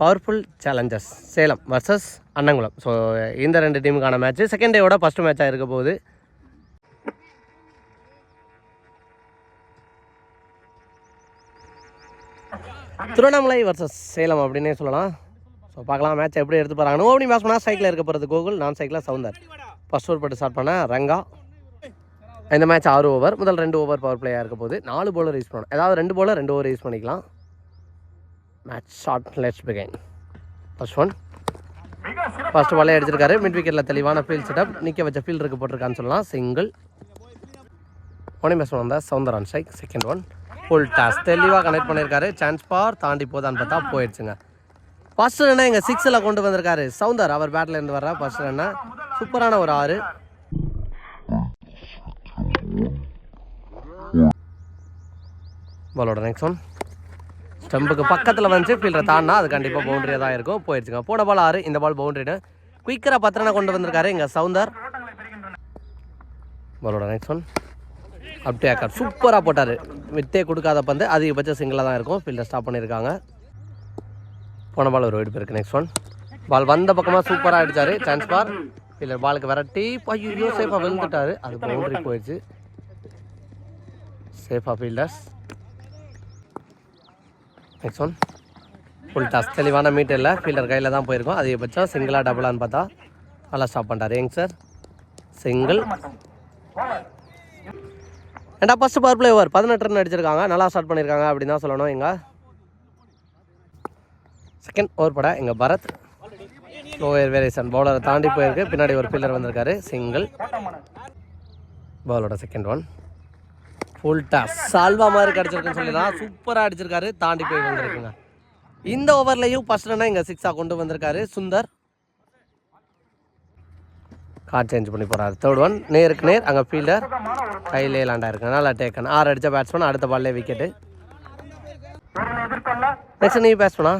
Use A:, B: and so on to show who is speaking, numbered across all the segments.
A: Powerful challengers Salem versus Annankulam. So இந்த ரெண்டு டீமுக்கான மேட்ச் செகண்ட் டேவோட ஃபஸ்ட் மேட்சாக இருக்க போகுது. திருவண்ணாமலை வர்சஸ் சேலம் அப்படின்னே சொல்லலாம். ஸோ பார்க்கலாம் மேட்ச் எப்படி எடுத்து போகிறாங்க ஓப்பனிங் பேட்ஸ் பண்ணால் சைக்கிளில் இருக்க போகிறது கோகுல் நான் சைக்கிளில் சவுந்தர். ஃபர்ஸ்ட் ஓவர் போட்டு ஸ்டார்ட் பண்ண ரங்கா. இந்த மேட்ச் ஆறு ஓவர் முதல் ரெண்டு ஓவர் பவர் பிளேயாக இருக்க போகுது. நாலு போலர் யூஸ் பண்ணணும். ஏதாவது ரெண்டு போலர் ரெண்டு ஓவர் யூஸ் பண்ணிக்கலாம். Match short let's begin first one first வலையை அடிச்சிருக்காரு மிட் விக்கெட்டில் தெளிவான ஃபீல்ட் செட்டப் நிற்க வச்ச ஃபீல்ட் இருக்கு போட்டிருக்கான்னு சொல்லலாம். சிங்கிள் ஒனே பேஸ் வந்தா Soundar on strike second one full toss தெளிவாக கனெக்ட் பண்ணியிருக்காரு சான்ஸ் பார். தாண்டி போதான்னு பார்த்தா போயிடுச்சுங்க. ஃபர்ஸ்ட் ரன்னை எங்கள் சிக்ஸில் கொண்டு வந்திருக்காரு. சவுந்தர் அவர் பேட்டில் இருந்து வர்ற ஃபர்ஸ்ட் ரன்னை சூப்பரான ஒரு ஆறு. பாலோட நெக்ஸ்ட் ஒன் ஸ்டம்புக்கு பக்கத்தில் வந்துச்சு ஃபீல்டரை தாண்டினா அது கண்டிப்பாக பவுண்டரியாக தான் இருக்கும். போயிடுச்சுங்க போன பால் ஆறு இந்த பால் பவுண்டரின்னு குயிக்கராக பத்து ரனை கொண்டு வந்திருக்காரு இங்கே சவுந்தர். பாலோட நெக்ஸ்ட் ஒன் அப்டே ஆக்கார் சூப்பராக போட்டார். வித்தே கொடுக்காத பந்து அதிகபட்ச சிங்கிளாக தான் இருக்கும். ஃபீல்டர் ஸ்டாப் பண்ணியிருக்காங்க. போன பால் ஒரு வெடிப்பு இருக்குது நெக்ஸ்ட் ஒன் பால் வந்த பக்கமாக சூப்பராக அடிச்சார். சான்ஸ் பார் ஃபீல்டர் பாலுக்கு விரட்டி ஐயோ சேஃபாக விழுந்துட்டாரு. அது பவுண்டரி போயிடுச்சு சேஃபாக fielders next one full toss தெளிவான மீட்டரில் ஃபீல்டர் கையில் தான் போயிருக்கோம். அதிகபட்சம் சிங்கிளாக டபுளான்னு பார்த்தா நல்லா ஸ்டாப் பண்ணுறாரு ஏங்க சார் சிங்கிள் ஏண்டா ஃபஸ்ட்டு பவர் பிளே ஓவர் பதினெட்டு ரன் அடிச்சிருக்காங்க. நல்லா ஸ்டார்ட் பண்ணியிருக்காங்க அப்படின்னு தான் சொல்லணும் எங்கள் செகண்ட் ஓவர் பட எங்கள் பரத். லோயர் வேரியேஷன் பவுலரை தாண்டி போயிருக்கு. பின்னாடி ஒரு பில்லர் வந்திருக்காரு. சிங்கிள் பவுலோட செகண்ட் ஒன் உல்டா சால்வா மாதிரி கிடச்சிருக்குன்னு சொல்லிடலாம் சூப்பராக அடிச்சிருக்காரு. தாண்டி போய் வந்திருக்குங்க. இந்த ஓவர்லையும் ஃபர்ஸ்ட் ரன்னா இங்கே சிக்ஸாக கொண்டு வந்திருக்காரு? சுந்தர். கார்ட் சேஞ்ச் பண்ணி போகிறாரு தேர்ட் ஒன் நேருக்கு நேர் அங்கே ஃபீல்டர் கையிலே லேண்டாக இருக்கு. நல்லா டேக்கன் ஆறு அடித்த பேட்ஸ்மேன் அடுத்த பால்லே விக்கெட்டு நெக்ஸ்ட் நீ பேட்ஸ்மேனா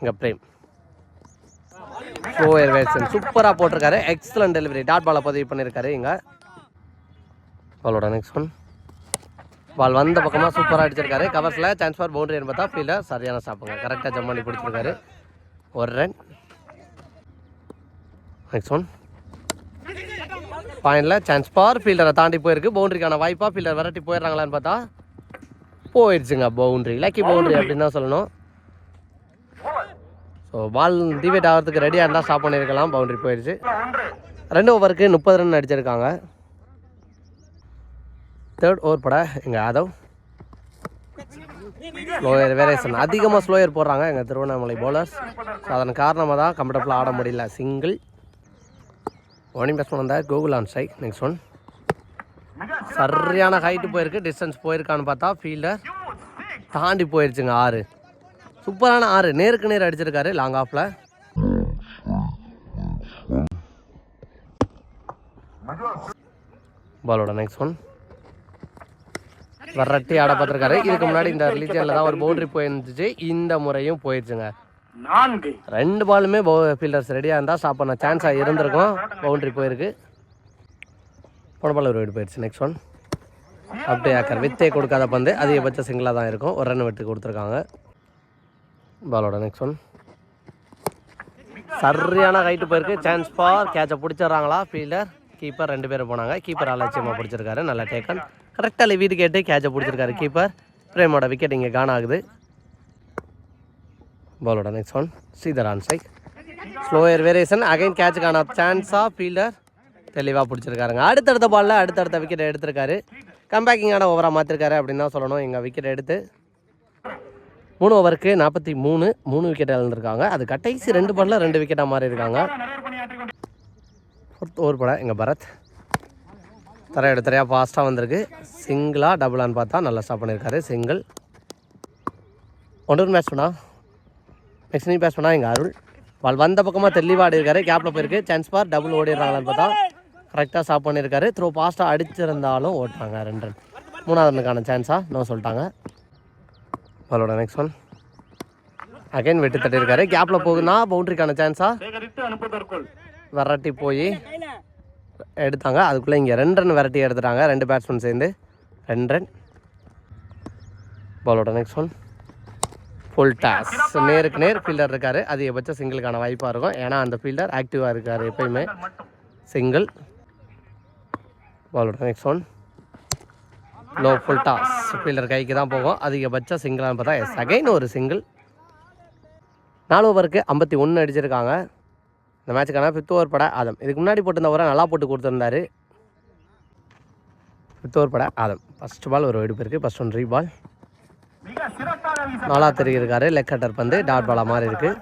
A: இங்கே பிரேம் ஸ்லோயர் வேட்சன் சூப்பராக போட்டிருக்காரு. எக்ஸலன்ட் டெலிவரி டாட் பாலை பதிவு பண்ணியிருக்காரு இங்கே. பாலோட நெக்ஸ்ட் ஒன் பால் வந்த பக்கமாக சூப்பராக அடிச்சிருக்காரு. கவர்ஸில் சான்ஸ் ஃபார் பவுண்டரின்னு பார்த்தா ஃபீல்டர் சரியான ஸ்டாப்புங்க கரெக்டாக ஜம் பண்ணி பிடிச்சிருக்காரு. ஒரு ரன் நெக்ஸ்ட் ஒன் பாயிண்டில் சான்ஸ் ஃபார் ஃபீல்டரை தாண்டி போயிருக்கு. பவுண்டரிக்கான வாய்ப்பாக ஃபீல்டர் விரட்டி போயிடுறாங்களான்னு பார்த்தா போயிடுச்சுங்க பவுண்டரி லக்கி பவுண்டரி அப்படின்னு தான் சொல்லணும். ஸோ பால் டிவேட் ஆகிறதுக்கு ரெடியாக இருந்தால் ஸ்டாப் பண்ணியிருக்கலாம் பவுண்டரி போயிடுச்சு. ரெண்டு ஓவருக்கு முப்பது ரன் அடிச்சிருக்காங்க. தேர்ட் ஓவர் பட எங்கள் யாதவ் ஸ்லோயர் வேரியேஷன் அதிகமாக ஸ்லோயர் போடுறாங்க எங்கள் திருவண்ணாமலை பவுலர்ஸ் ஸோ அதன் காரணமாக தான் கம்ஃபர்டபுளாக ஆட முடியல. சிங்கிள் ஓனிங் பேட்ஸ்மேன் வந்தால் Gokul on strike next one சரியான ஹைட்டு போயிருக்கு. டிஸ்டன்ஸ் போயிருக்கான்னு பார்த்தா ஃபீல்டர் தாண்டி போயிருச்சுங்க ஆறு. சூப்பரான ஆறு. நேருக்கு நேர் அடிச்சிருக்காரு லாங் ஆஃபில் பாலோட நெக்ஸ்ட் ஒன் வரட்டி ஆட பார்த்துருக்காரு. இதுக்கு முன்னாடி இந்த ரிலீஜனில் தான் ஒரு பவுண்டரி போயிருந்துச்சு. இந்த முறையும் போயிடுச்சுங்க
B: நான்கு.
A: ரெண்டு பாலுமே ஃபீல்டர்ஸ் ரெடியாக இருந்தால் ஸ்டாப் பண்ண சான்ஸாக இருந்திருக்கும். பவுண்டரி போயிருக்கு. போன பால் ஒரு வீடு போயிடுச்சு நெக்ஸ்ட் ஒன் அப்படியே ஆக்கர். வித்தே கொடுக்காத பந்து. அதிகபட்ச சிங்கிளாக தான் இருக்கும். ஒரு ரன் விட்டு கொடுத்துருக்காங்க. பாலோட நெக்ஸ்ட் ஒன் சரியான ஹைட்டு போயிருக்கு. சான்ஸ் ஃபார் கேட்சை பிடிச்சிடுறாங்களா? ஃபீல்டர் கீப்பர் ரெண்டு பேரும் போனாங்க. கீப்பர் அலட்சியமாக பிடிச்சிருக்காரு. நல்லா டேக்கன் கரெக்டாக வீடு கேட்டு கேட்சை பிடிச்சிருக்காரு கீப்பர் பிரேமோட விக்கெட் இங்கே கான் ஆகுது. பாலோட next one Sridhar on strike slower variation again கேட்சுக்கான சான்ஸாக ஃபீல்டர் தெளிவாக பிடிச்சிருக்காருங்க. அடுத்தடுத்த பாலில் அடுத்தடுத்த விக்கெட் எடுத்திருக்காரு. கம்பேக்கிங்கான ஓவராக மாற்றிருக்காரு அப்படின்னு தான் சொல்லணும். எங்கள் விக்கெட் எடுத்து மூணு ஓவருக்கு நாற்பத்தி மூணு மூணு விக்கெட் இழந்திருக்காங்க. அது கடைசி ரெண்டு பாலில் ரெண்டு விக்கெட்டாக மாறி இருக்காங்க ஃபோர்த் ஓவர் பட எங்கள் பரத். தர எடுத்தரையாக ஃபாஸ்ட்டாக வந்திருக்கு. சிங்கிளாக டபுளான்னு பார்த்தா நல்லா ஸ்டாப் பண்ணியிருக்காரு. சிங்கிள் ஒன்று மேட்ச் பண்ணா நெக்ஸ்ட் நீ பேஸ் பண்ணா எங்கள் அருள். பால் வந்த பக்கமாக தெளிவாக ஆடி இருக்காரு கேப்பில் போயிருக்கு. சான்ஸ் பார் டபுள் ஓடிடுறாங்களான்னு பார்த்தா கரெக்டாக ஸ்டாப் பண்ணியிருக்காரு. த்ரோ ஃபாஸ்ட்டாக அடிச்சிருந்தாலும் ஓட்டுறாங்க ரெண்டு ரன் மூணாவது ரனுக்கான சான்ஸாக நோ சொல்லிட்டாங்க. பாலோட நெக்ஸ்ட் ஒன் அகைன் வெட்டி தட்டியிருக்காரு. கேப்பில் போகுதுன்னா பவுண்டரிக்கான சான்ஸாக விரட்டி போய் எடுத்தாங்க. அதுக்குள்ளே இங்கே ரெண்டு ரன் வெரைட்டி எடுத்துட்டாங்க. ரெண்டு பேட்ஸ்மேன் சேர்ந்து. ரெண்டு ரன் பாலோட நெக்ஸ்ட் ஒன் ஃபுல் டாஸ் நேருக்கு நேர் ஃபீல்டர் இருக்கார். அதிகபட்ச சிங்கிளுக்கான வாய்ப்பாக இருக்கும். ஏன்னா அந்த ஃபீல்டர் ஆக்டிவாக இருக்கார் எப்பயுமே. சிங்கிள் பாலோட next one low full toss fielder கைக்கு தான் போகும். அதிகபட்ச சிங்கிளான்னு பார்த்தா எஸ் அகைன் ஒரு சிங்கிள் நாலு ஓவருக்கு ஐம்பத்தி ஒன்று அடிச்சிருக்காங்க. இந்த மேட்சுக்கான ஃபிஃப்த் ஓவர் பட ஆதம். இதுக்கு முன்னாடி போட்டிருந்த ஓவரை நல்லா போட்டு கொடுத்துருந்தாரு. ஃபிஃப்த் ஓவர் பட ஆதம். ஃபஸ்ட் பால் ஒரு வெடிப்பு இருக்குது ஃபஸ்ட் ஒன் ரீ பால்
B: மிக
A: நாலா லெக் கட்டர் பந்து டாட் பாலா மாதிரி இருக்குது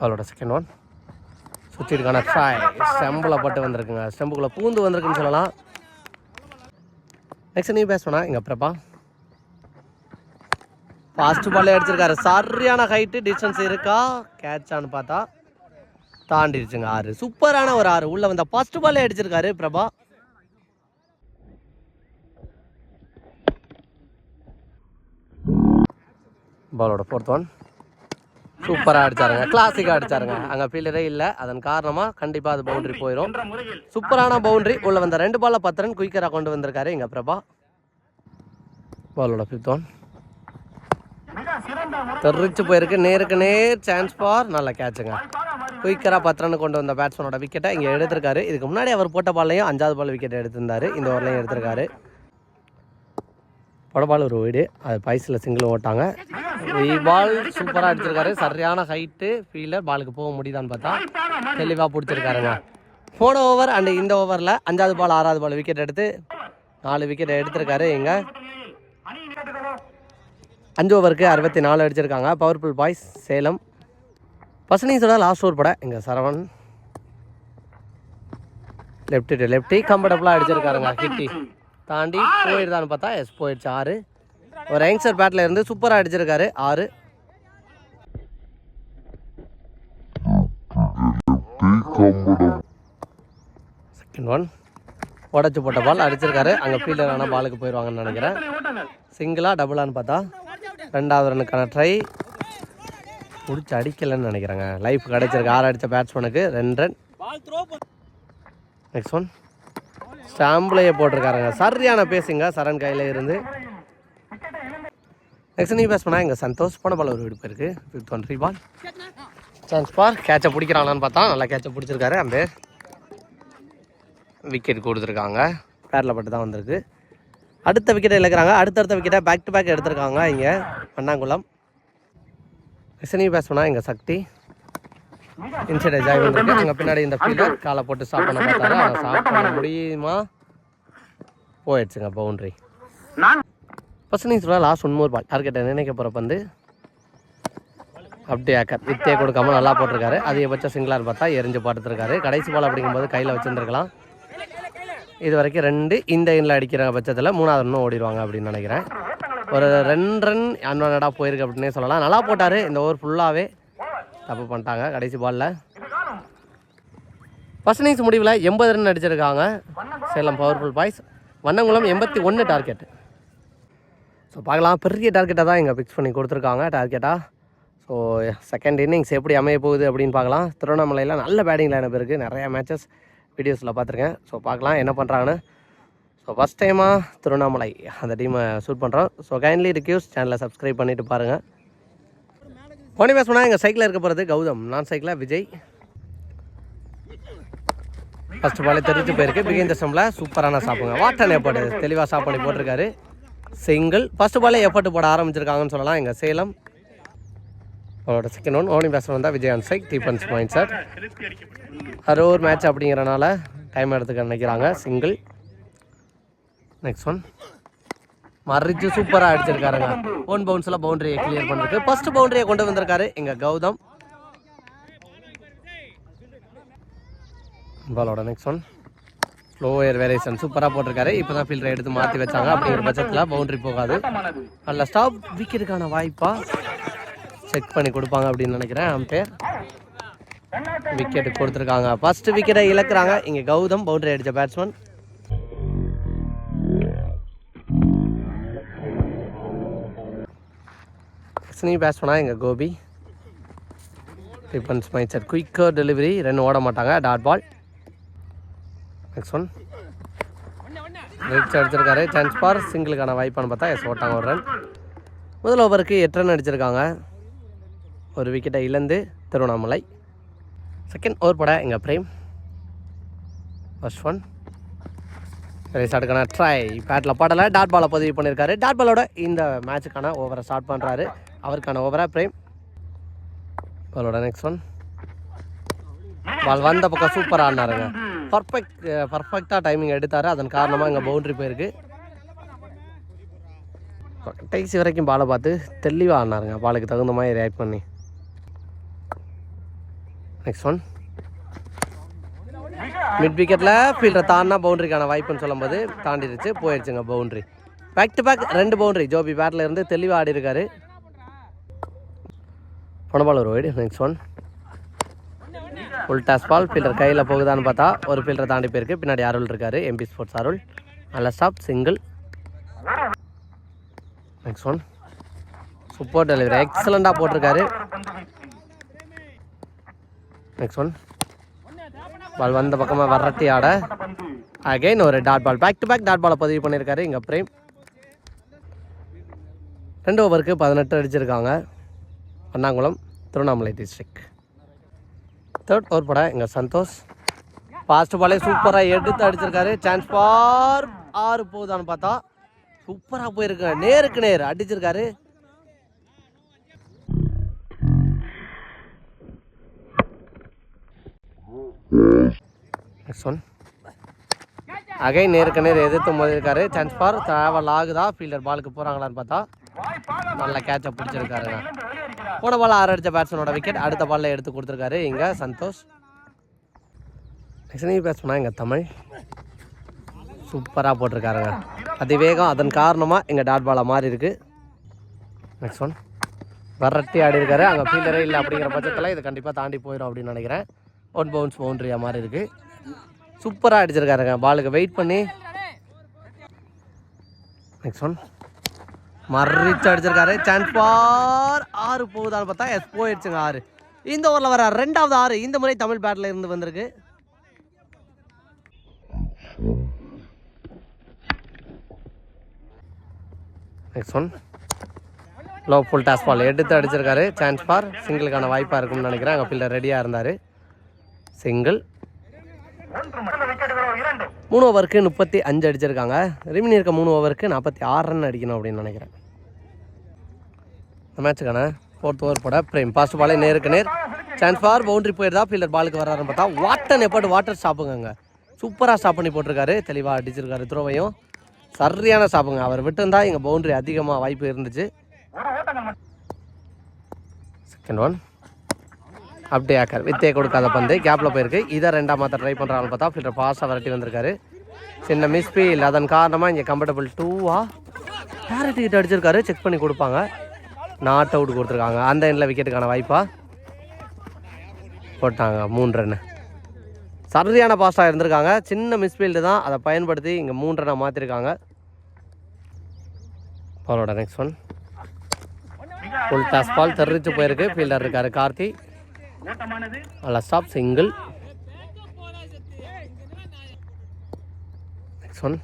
A: அவரோட செகண்ட் ஒன் சுற்றிருக்கான ட்ரை ஸ்டெம்பில் பட்டு வந்திருக்குங்க. ஸ்டெம்புக்குள்ளே பூந்து வந்திருக்குன்னு சொல்லலாம். நெக்ஸ்ட் நீ பேசணும்னா எங்கள் பிரபா. ஃபாஸ்ட் பால்லே அடிச்சிருக்காரு. சரியான ஹைட்டு டிஸ்டன்ஸ் இருக்கா? கேட்சான்னு பார்த்தா. தாண்டிடுச்சுங்க ஆறு. சூப்பரான ஒரு ஆறு. உள்ள வந்த ஃபர்ஸ்ட் பால்லே அடிச்சிருக்காரு பிரபா. பாலோட ஃபோர்த் ஒன் சூப்பராக அடிச்சாருங்க. கிளாசிக்காக அடிச்சாருங்க. அங்கே ஃபீல்டரே இல்லை. அதன் காரணமாக கண்டிப்பாக அது பவுண்டரி போயிடும் சூப்பரான பவுண்டரி உள்ள வந்த ரெண்டு பால்ல பத்து ரன் குயிக்கராக கொண்டு வந்திருக்காரு எங்கள் பிரபா. பாலோட ஃபிஃப்த் ஒன் தெரிச்சு போயிருக்கு. நேருக்கு நேர் சான்ஸ் ஃபார் நல்ல கேட்சுங்க குயிக்கராக பத்து ரன் கொண்டு வந்த பேட்ஸ்மேனோட விக்கெட்டை இங்கே எடுத்திருக்காரு. இதுக்கு முன்னாடி அவர் போட்ட பால்லையும் அஞ்சாவது பால் விக்கெட் எடுத்திருந்தாரு. இந்த ஓவர்லையும் எடுத்திருக்காரு. படபால் ஒரு வீடு. அது பைஸில் சிங்கிள் ஓட்டாங்க. பால் சூப்பராக அடிச்சிருக்காரு. சரியான ஹைட்டு ஃபீல்டர் பாலுக்கு போக முடியுதான்னு பார்த்தா தெளிவாக பிடிச்சிருக்காருங்க. போன ஓவர் அண்ட் இந்த ஓவரில் அஞ்சாவது பால் ஆறாவது பால் விக்கெட் எடுத்து நாலு விக்கெட் எடுத்திருக்காரு
B: விளையாட்டுகளோ
A: அஞ்சு ஓவருக்கு அறுபத்தி நாலு அடிச்சிருக்காங்க. Powerful boys Salem. பசனீஸோட லாஸ்ட் ஒரு படம். இங்கே சரவண். லெஃப்ட் டு லெஃப்டி கம்ஃபர்டபுளாக அடிச்சிருக்காருங்க கிட்டி தாண்டி போயிடுதான்னு பார்த்தா எஸ் போயிடுச்சு ஆறு. ஒரு யங்ஸ்டர் பேட்டில் இருந்து சூப்பராக அடிச்சிருக்காரு ஆறு. செகண்ட் ஒன் உடச்சி போட்ட பால் அடிச்சிருக்காரு. அங்கே ஃபீல்டர் ஆனால் பாலுக்கு போயிடுவாங்கன்னு நினைக்கிறேன். சிங்கிளாக டபுளான்னு பார்த்தா ரெண்டாவது ரனுக்கான ட்ரை பிடிச்சி அடிக்கலைன்னு நினைக்கிறேங்க. லைஃப் கிடைச்சிருக்கு. ஆறு அடித்த பேட்ஸ்மேனுக்கு ரெண்டு ரன் நெக்ஸ்ட் ஒன் ஸ்டாம்ப்லேயே போட்டிருக்காருங்க. சரியான பேசுங்க சரண் கையில் இருந்து. நெக்ஸ்ட் நீ பேட்ஸ்மேனா இங்கே சந்தோஷ் போன பால் ஒரு விடுப்பு இருக்குது fifth one three ball chance பார். கேட்சை பிடிக்கிறாங்களான்னு பார்த்தா நல்லா கேட்சை பிடிச்சிருக்காரு. அந்த விக்கெட் கொடுத்துருக்காங்க. பேரில் பட்டு தான் வந்திருக்கு. அடுத்த விக்கெட்டை இழக்கிறாங்க. அடுத்தடுத்த விக்கெட்டை பேக் டு பேக் எடுத்திருக்காங்க இங்கே. பண்ணாங்குளம் ரிசனி பேட்ஸ்மேனா எங்கள் சக்தி இன்சைட் ஜாய் வந்திருக்கு அங்கே பின்னாடி இந்த ஃபீல்டர் காலை போட்டு ஸ்டாப் பண்ண பார்த்தாரு அதை ஸ்டாப் பண்ண முடியுமா போயிடுச்சுங்க பவுண்ட்ரி
B: நான்
A: சொல்ல லாஸ்ட் ஒன் பால் டார்கெட்டை நினைக்க போகிறப்ப வந்து அப்படி ஆக்கர் வித்தே கொடுக்காம நல்லா போட்டிருக்காரு. அதிகபட்சம் சிங்கிளார் பார்த்தா எரிஞ்சு பார்த்துருக்காரு கடைசி பால் அப்படிங்கும்போது கையில் வச்சுருந்துருக்கலாம். இது வரைக்கும் ரெண்டு இந்த எண்ணில் அடிக்கிற பட்சத்தில் மூணாவது இன்னும் ஓடிடுவாங்க அப்படின்னு நினைக்கிறேன். ஒரு ரெண்டு ரன் அன்வான்டாக போயிருக்கு அப்படின்னே சொல்லலாம். நல்லா போட்டார். இந்த ஓவர் ஃபுல்லாகவே தப்பு பண்ணிட்டாங்க கடைசி பாலில் ஃபஸ்ட் இன்னிங்ஸ் முடிவில் எண்பது ரன் அடிச்சிருக்காங்க. சேலம் பவர்ஃபுல் பாய்ஸ் வண்ணங்குளம் எண்பத்தி ஒன்று டார்கெட் ஸோ பார்க்கலாம். பெரிய டார்கெட்டாக தான் இங்கே ஃபிக்ஸ் பண்ணி கொடுத்துருக்காங்க. டார்கெட்டாக ஸோ செகண்ட் இன்னிங்ஸ் எப்படி அமைய போகுது அப்படின்னு பார்க்கலாம். திருவண்ணாமலையில் நல்ல பேட்டிங் லைனப் இருக்குது நிறையா மேட்சஸ் வீடியோஸில் பார்த்துருக்கேன். ஸோ பார்க்கலாம் என்ன பண்ணுறாங்கன்னு ஸோ ஃபஸ்ட் டைமாக திருவண்ணாமலை. அந்த டீமை ஷூட் பண்ணுறோம் ஸோ கைண்ட்லி ரிக்யூஸ் சேனலை சப்ஸ்கிரைப் பண்ணிவிட்டு பாருங்கள் போனி பேஸ் எங்கள் சைக்கிளில் இருக்க போகிறது கௌதம். நான் சைக்கிளில் விஜய். ஃபஸ்ட் பாலே தெரிஞ்சு போயிருக்கு. பிகின் தசமில் சூப்பரான சாப்பிடுங்க. வாட்டர் ஏற்பாடு தெளிவாக சாப்பாடு போட்டிருக்காரு. சிங்கிள் ஃபஸ்ட் பாலே எஃபர்ட் போட ஆரம்பிச்சிருக்காங்கன்னு சொல்லலாம். எங்கள் சேலம். அவரோட செகண்ட் ஒன் ஓனி பேசுகிறோம் தான் விஜய் அண்ட் சைக் தீபன்ஸ் பாயிண்ட் சார்
B: திருப்பி
A: மேட்ச் அப்படிங்கிறனால டைம் எடுத்துக்க நினைக்கிறாங்க. சிங்கிள் நெக்ஸ்ட் ஒன் மறிச்சு சூப்பராக அடிச்சிருக்காருங்க. ஒன் பவுன்ஸில் பவுண்டரியை கிளியர் பண்ணிருக்கு ஃபர்ஸ்ட் பவுண்டரியை கொண்டு வந்திருக்காரு எங்கள் கௌதம். பாலோட நெக்ஸ்ட் ஒன் ஸ்லோ ஏர் வேரியேஷன் சூப்பராக போட்டிருக்காரு. இப்போ தான் ஃபீல்டரை எடுத்து மாற்றி வச்சாங்க. அப்படிங்கிற பட்சத்தில் பவுண்டரி போகாது.
B: ஓட்டமானது
A: நல்ல ஸ்டாப் விக்கெட்டுக்கான வாய்ப்பாக செக் பண்ணி கொடுப்பாங்க அப்படின்னு நினைக்கிறேன். அம்பேர் விக்கெட்டு கொடுத்துருக்காங்க. ஃபர்ஸ்ட் விக்கெட்டை இழக்கிறாங்க. இங்கே கௌதம் பவுண்டரி அடித்த பேட்ஸ்மேன் ஸ்னீ பேட்ஸ்மேனா எங்கள் Gopi? Defence mind set quicker delivery run ஓட மாட்டாங்க. டாட் பால் நெக்ஸ்ட் ஒன் ரிச் அடிச்சிருக்காரு சான்ஸ் பார் சிங்கிளுக்கான வாய்ப்பானு பார்த்தா எஸ் ஓட்டாங்க ஒரு ரன் முதல் ஓவருக்கு எட்டு ரன் அடிச்சிருக்காங்க. ஒரு விக்கெட்டை இழந்து திருவண்ணாமலை. செகண்ட் ஓவர் பட எங்கள் பிரேம். ஃபர்ஸ்ட் ஒன் சரி ஸ்டார்ட்டுக்கான ட்ரை பேட்டில் பாடலை. டாட் பாலை பதிவு பண்ணியிருக்காரு டாட் பாலோட இந்த மேட்சுக்கான ஓவரை ஸ்டார்ட் பண்ணுறாரு அவருக்கான ஓவரை பிரேம் பாலோட நெக்ஸ்ட் ஒன் பால் வந்த பக்கம் சூப்பராக ஆடினாருங்க. பர்ஃபெக்ட் பர்ஃபெக்டாக டைமிங் எடுத்தார். அதன் காரணமாக இங்கே பவுண்ட்ரி போயிருக்கு. கடைசி வரைக்கும் பாலை பார்த்து தெளிவாக ஆடினாருங்க. பாலுக்கு தகுந்த மாதிரி ரியாக்ட் பண்ணி. நெக்ஸ்ட் ஒன் மிட் விக்கெட்டில் ஃபீல்டரை தாண்டினா பவுண்டரிக்கான வாய்ப்புன்னு சொல்லும்போது தாண்டிடுச்சு போயிடுச்சுங்க பவுண்டரி பேக் டு பேக் ரெண்டு பவுண்டரி ஜோபி பேட்டில் இருந்து தெளிவாக ஆடி இருக்காரு போன பால் நெக்ஸ்ட் ஒன் ஃபுல் ஸ்பால் பால் ஃபீல்டர் கையில் போகுதான்னு பார்த்தா ஒரு ஃபீல்டரை தாண்டி போயிருக்கு. பின்னாடி அருள் இருக்காரு எம்பி ஸ்போர்ட்ஸ் அருள். நல்ல stop single next one super delivery எக்ஸலண்ட்டாக போட்டிருக்காரு. நெக்ஸ்ட் ஒன் பால் வந்த பக்கமாக வரட்டி ஆட. அகைன் ஒரு dot ball back to back dot பாலை பதிவு பண்ணியிருக்காரு இங்கே பிரேம். ரெண்டு ஓவருக்கு பதினெட்டு அடிச்சிருக்காங்க. Pannankulam Tiruvannamalai district third over பட எங்கள் சந்தோஷ். ஃபாஸ்ட் பாலே சூப்பராக எடுத்து அடிச்சிருக்காரு. சான்ஸ் ஃபார் ஆறு போகுதான்னு பார்த்தா சூப்பராக போயிருக்கு. நேருக்கு நேர் அடிச்சிருக்காரு. நெக்ஸ்ட் ஒன் அகை நேருக்கு நேர் எதிர்த்து மோதிருக்காரு. சான்ஸ் ஃபார் ட்ராவல் ஆகுதா? ஃபீல்டர் பாலுக்கு போகிறாங்களான்னு பார்த்தா நல்ல கேட்சை பிடிச்சிருக்காருங்க. போன பால் ஆறு அடித்த பேட்ஸ்மேனோட விக்கெட் அடுத்த பாலில் எடுத்து கொடுத்துருக்காரு இங்கே சந்தோஷ். நெக்ஸ்ட் பேட்ஸ்மேனா எங்கள் தமிழ்? சூப்பராக போட்டிருக்காருங்க. அதிவேகம் அதன் காரணமாக எங்கள் டாட் பாலாக மாறி இருக்கு. நெக்ஸ்ட் ஒன் வரட்டி ஆடி இருக்காரு. அங்கே ஃபீல்டரே இல்லை அப்படிங்கிற பட்சத்தில் இது கண்டிப்பாக தாண்டி போயிடும் அப்படின்னு நினைக்கிறேன். ஒன் பவுன்ஸ் பவுண்ட்ரியாக மாதிரி இருக்கு. சூப்பராக அடிச்சிருக்காருங்க. பாலுக்கு வெயிட் பண்ணி. நெக்ஸ்ட் ஒன் மறிச்சு அடிச்சிருக்காரு சான்ஸ் ஃபார் ஆறு போகுதான்னு பார்த்தா எஸ் போயிடுச்சுங்க ஆறு. இந்த ஓவரில் வர ரெண்டாவது ஆறு இந்த முறை தமிழ் பேட்டில் இருந்து வந்திருக்கு. Next one low full toss ball எடுத்து அடிச்சிருக்காரு. சான்ஸ் ஃபார் சிங்கிளுக்கான வாய்ப்பாக இருக்கும்னு நினைக்கிறேன். அங்கே ஃபீல்டர் ரெடியாக இருந்தார். சிங்கிள் மூணு ஓவருக்கு முப்பத்தி அஞ்சு அடிச்சிருக்காங்க. ரிமினி இருக்க மூணு ஓவருக்கு நாற்பத்தி ஆறு ரன் அடிக்கணும் அப்படின்னு நினைக்கிறேன். இந்த மேட்சுக்கான ஃபோர்த் ஓவர் போட பிரேம். பாஸ்ட் பாலே நேருக்கு நேர். சான்ஸ் ஃபார் பவுண்டரி போயிருந்தா ஃபீல்டர் பாலுக்கு வர்றாருன்னு பார்த்தா வாட்டன் எப்போட்டு வாட்டர் ஸ்டாப்புங்க சூப்பராக ஸ்டாப் பண்ணி போட்டிருக்காரு. தெளிவாக அடிச்சிருக்காரு த்ரோவையும் சரியான ஸ்டாப்புங்க அவர் விட்டுருந்தா இங்கே பவுண்டரி அதிகமாக வாய்ப்பு இருந்துச்சு. செகண்ட் ஒன் அப்படியே ஆக்கார். வித்தே கொடுக்காத பந்து. கேப்பில் போயிருக்கு. இதை ரெண்டாம் மாதம் ட்ரை பண்ணுறாங்க பார்த்தா ஃபில்டர் ஃபாஸ்ட்டாக விரட்டி வந்திருக்காரு. சின்ன மிஸ்பீல் அதன் காரணமாக இங்கே கம்ஃபர்டபுள் டூவா டேரக்ட் கிட்ட அடிச்சிருக்காரு. செக் பண்ணி கொடுப்பாங்க. நாட் அவுட் கொடுத்துருக்காங்க. அந்த எண்ணில் விக்கெட்டுக்கான வாய்ப்பா போட்டாங்க. மூன்று ரன்னு சரியான பாஸ்டாக இருந்திருக்காங்க. சின்ன மிஸ்பீல்டு தான். அதை பயன்படுத்தி இங்கே மூன்று ரன்னாக மாற்றிருக்காங்க பாலோட next one full toss ball தெரிச்சு போயிருக்கு. ஃபீல்டர் இருக்கார் Karthi. Stop single next one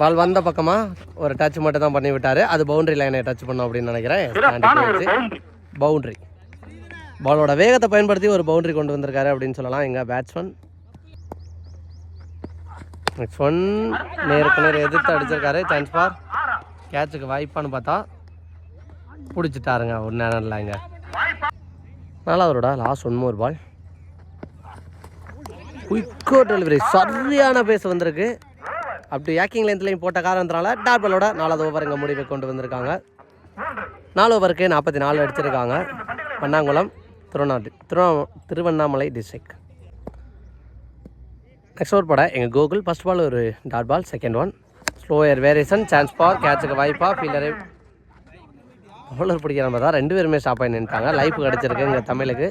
A: ball வந்த பக்கமாக ஒரு டச் மட்டும் தான் பண்ணி விட்டாரு. அது பவுண்டரி லைனை டச் பண்ணோம் அப்படின்னு நினைக்கிறேன்.
B: பவுண்டரி
A: பாலோட வேகத்தை பயன்படுத்தி ஒரு பவுண்டரி கொண்டு வந்திருக்காரு அப்படின்னு சொல்லலாம். எங்கள் பேட்ஸ்மேன் நெக்ஸ்ட் ஒன் நேருக்கு நேர் எதிர்த்து அடிச்சிருக்காரு. சான்ஸ் ஃபார்
B: ஆறா
A: கேட்சுக்கு வாய்ப்பான்னு பார்த்தா பிடிச்சிட்டாருங்க. ஒரு நேரம்
B: வாய்ப்பா
A: நாலாவதோட லாஸ்ட் ஒன் மோர் பால் குயிக்கோ டெலிவரி சரியான பேச வந்திருக்கு. அப்படி ஏக்கிங் லென்த்லையும் போட்ட காரணத்தினால டார்பலோட பாலோட நாலாவது ஓவர் இங்கே முடிவை கொண்டு வந்திருக்காங்க. நாலு ஓவருக்கு நாற்பத்தி நாலு அடிச்சிருக்காங்க. Pannankulam Tiruvannamalai Tiruvanna Tiruvannamalai district next over பட எங்கள் கோகுல் ஃபர்ஸ்ட் பால் ஒரு dot ball second one slower variation chance for கேட்சுக்கு வாய்ப்பா ஃபீல்டரை பவுலர் பிடிக்கிற மாதிரி தான் ரெண்டு பேருமே ஸ்டாப் ஆகி நின்ட்டாங்க லைஃப் கிடச்சிருக்கு இங்கே தமிழுக்கு.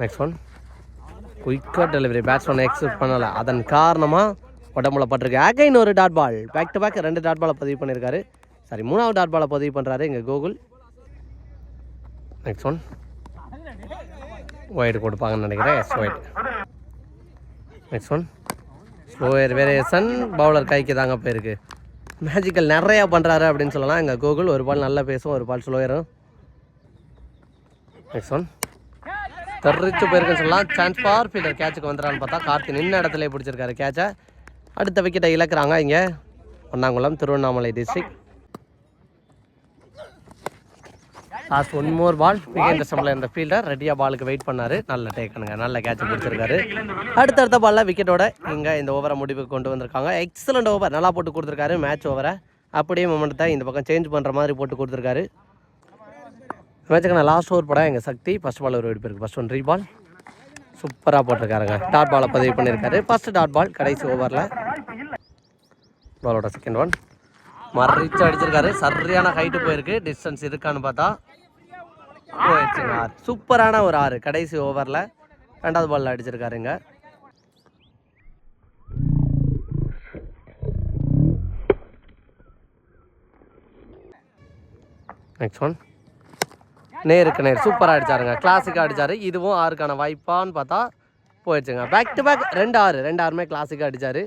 A: நெக்ஸ்ட் ஒன் குயிக்காக டெலிவரி பேட்ஸ்மேன் எக்ஸப்ட் பண்ணலை. அதன் காரணமாக உடம்புல பட்டிருக்கு. அகைன் ஒரு dot ball back to back ரெண்டு டாட் பாலை பதிவு பண்ணியிருக்காரு சாரி மூணாவது டாட் பாலை பதிவு பண்ணுறாரு இங்கே கோகுல் நெக்ஸ்ட் ஒன் ஒயிட் கொடுப்பாங்கன்னு நினைக்கிறேன். Yes wide next one slower variation bowler கைக்கு தாங்க போயிருக்கு. மேஜிக்கல் நிறையா பண்ணுறாரு அப்படின்னு சொல்லலாம். எங்கள் கோகுல் ஒரு பால் நல்லா பேசும் ஒரு பால் ஸ்லோயரும் நெக்ஸ்ட் ஒன் தெரிச்சு போயிருக்குன்னு சொல்லலாம். சான்ஸ் ஃபார் ஃபீல்டர் கேட்சுக்கு வந்துடுறான்னு பார்த்தா கார்த்தி நின்ன இடத்துல பிடிச்சிருக்காரு கேட்சை அடுத்த விக்கெட்டை இழக்கிறாங்க இங்கே. Onnankulam Tiruvannamalai district last one more ball விகேந்திர சம்பளம் இந்த ஃபீல்டர் ரெடியாக பாலுக்கு வெயிட் பண்ணாரு. நல்ல டேக்கனுங்க நல்ல கேட்ச் பிடிச்சிருக்காரு. அடுத்தடுத்த பாலில் விக்கெட்டோட இங்கே இந்த ஓவரை முடிவுக்கு கொண்டு வந்திருக்காங்க. எக்ஸலண்ட் ஓவர் நல்லா போட்டு கொடுத்துருக்காரு. மேட்ச் ஓவரை அப்படியே மொமெண்ட்டை இந்த பக்கம் சேஞ்ச் பண்ணுற மாதிரி போட்டு கொடுத்துருக்காரு. மேட்சுக்கான நான் லாஸ்ட் ஓவர் படம் எங்கள் சக்தி. ஃபஸ்ட் பால் ஒரு வெடிப்பு இருக்குது ஃபஸ்ட் ஒன் ரீ பால் சூப்பராக போட்டிருக்காருங்க. டாட் பாலை பதிவு பண்ணியிருக்காரு ஃபஸ்ட்டு டாட் பால் கடைசி ஓவரில் பாலோட செகண்ட் ஒன் மறைச்சு அடிச்சிருக்காரு. சரியான ஹைட்டு போயிருக்கு. டிஸ்டன்ஸ் இருக்கான்னு பார்த்தா போயிடுச்சுங்க ஆறு. சூப்பரான ஒரு ஆறு. கடைசி ஓவரில் ரெண்டாவது பால்ல அடிச்சிருக்காருங்க. நெக்ஸ்ட் ஒன் நேருக்கு நேர். சூப்பராக அடிச்சாருங்க. கிளாசிக்காக அடித்தார் இதுவும் ஆறுக்கான வாய்ப்பான்னு பார்த்தா போயிடுச்சுங்க. பேக் டு பேக் ரெண்டு ஆறு. ரெண்டு ஆறுமே கிளாசிக்காக அடித்தார்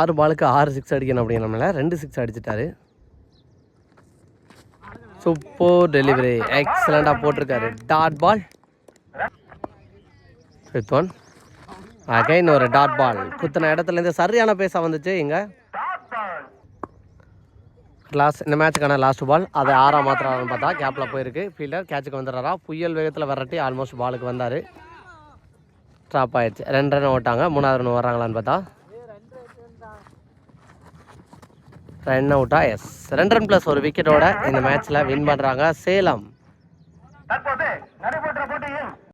A: ஆறு பாலுக்கு ஆறு சிக்ஸ் அடிக்கணும் அப்படிங்கிறனால ரெண்டு சிக்ஸ் அடிச்சிட்டாரு. சூப்பர் டெலிவரி எக்ஸலண்ட்டாக போட்டிருக்காரு. Dot ball fifth one again ஒரு டாட் பால் குத்தின இடத்துலேருந்து சரியான பேசா வந்துச்சு இங்கே. லாஸ்ட் இந்த மேட்சுக்கான லாஸ்ட் பால் அதை ஆறாம் மாத்திரம் பார்த்தா கேப்பில் போயிருக்கு. ஃபீல்டர் கேட்சுக்கு வந்துடுறாரா. புயல் வேகத்தில் விரட்டி ஆல்மோஸ்ட் பாலுக்கு வந்தார். ட்ராப் ஆயிடுச்சு. ரெண்டு ரன் ஓட்டாங்க. மூணாவது ரன் வர்றாங்களான்னு பார்த்தா. ரன் அவுட்டா எஸ் ரெண்டு ரன் ப்ளஸ் ஒரு விக்கெட்டோட இந்த மேட்ச்சில் வின் பண்ணுறாங்க சேலம்.